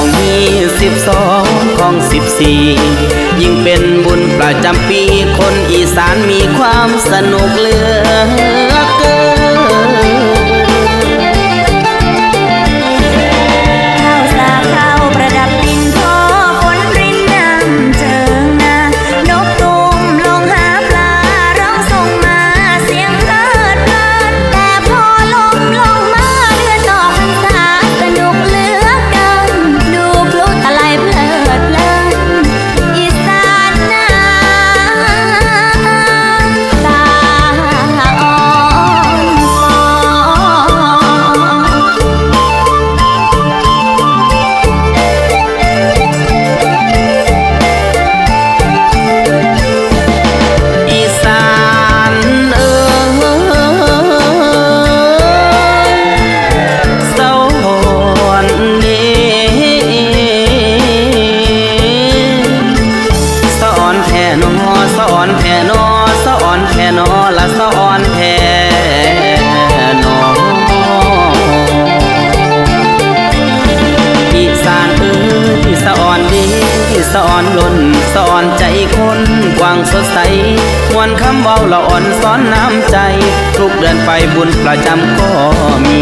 ของยี่สิบสองของสิบสี่ยิ่งเป็นบุญประจำปีคนอีสานมีความสนุกเหลือเกินะอ่อนแผ่นอสะอ่อนแผ่นอละสะอ่อนแผ่นออีสานเอ้ยสะอ่อนดีสะอ่อนล้นสะอ่อนใจคนกว้างสดใสมวนคำเบาละอ่อนซ้อนน้ำใจ ทุกเดือนไปบุญประจำก็มี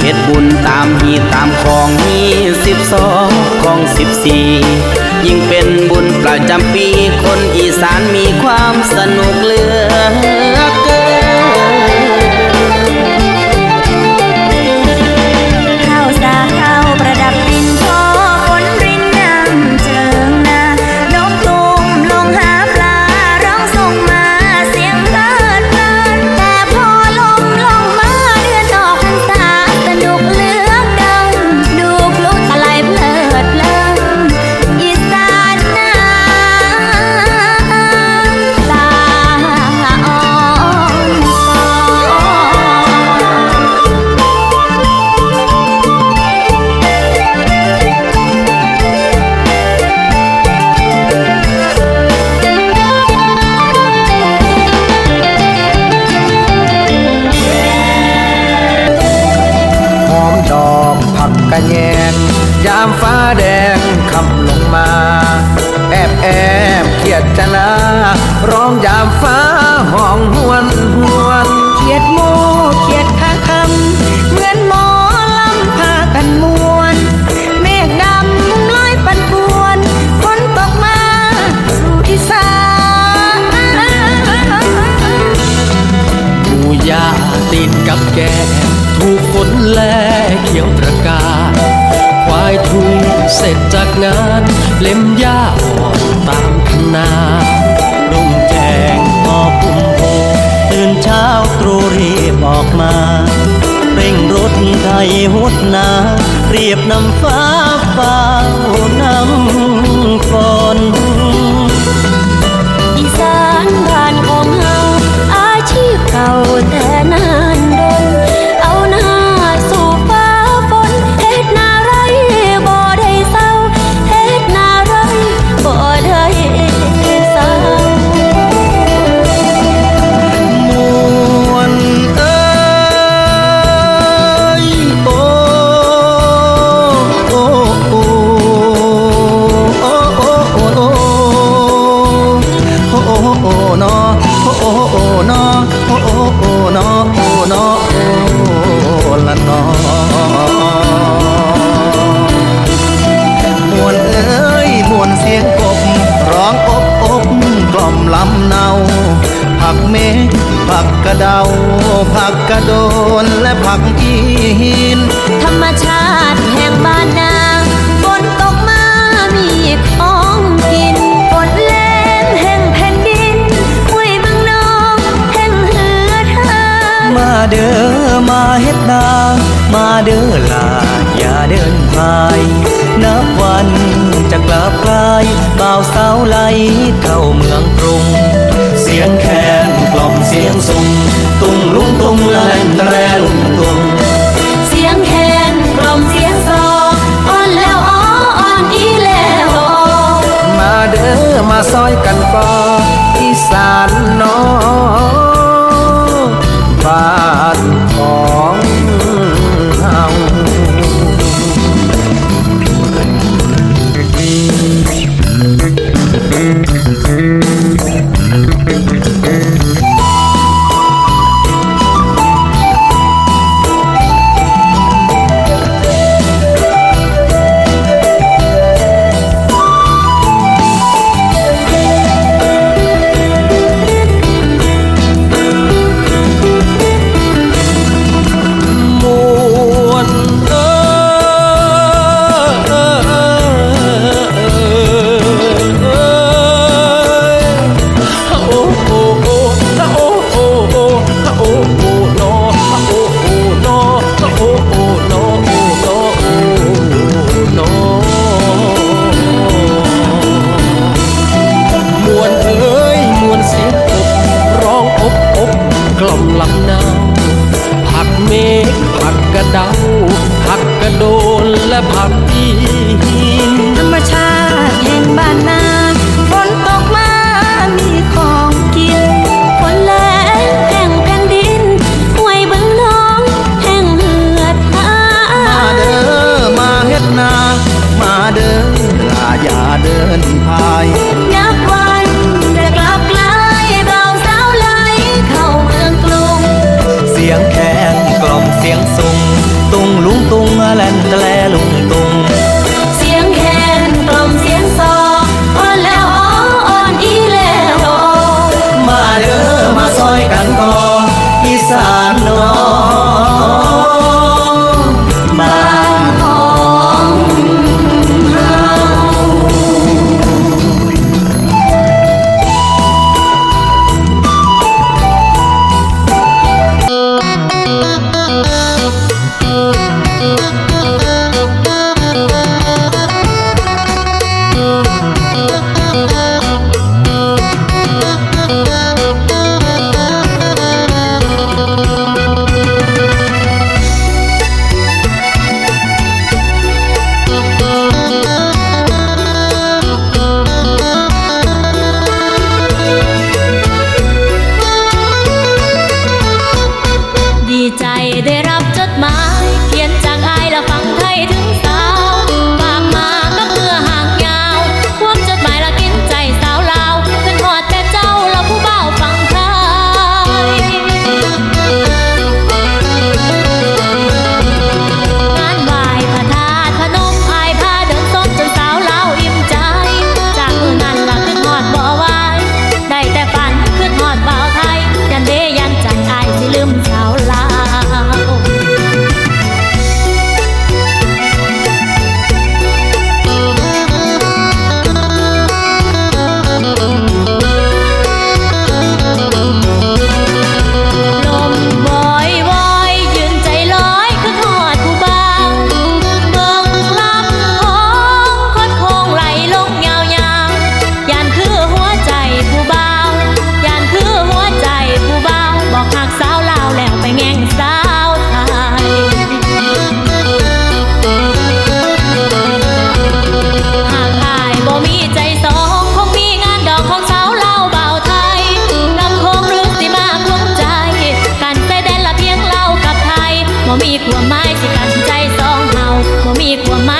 เฮ็ดบุญตามฮีตามของมีสิบสองของสิบสี่ ยิ่งเป็นบุญประจำปีคนอีสานมีความสนุกเลือ ดนาเรียบนำฟ้า เฮ็ดนามาเด้อลาอย่าเดินพายนับวันจะกลับกลายบ่าวสาวไหลเข้าเมืองกรุง เสียงแคนกล่อมเสียงสุงตุงลุงตุงละแลงแรงตุงเสียงแคนกล่อมเสียงซออ่อนแล้วอ้ออ่อนอีแล้วมาเด้อมาซอยกันก่อน ভাবটা มีความหมายสิกันใจสองเฮาบ่มีความหมาย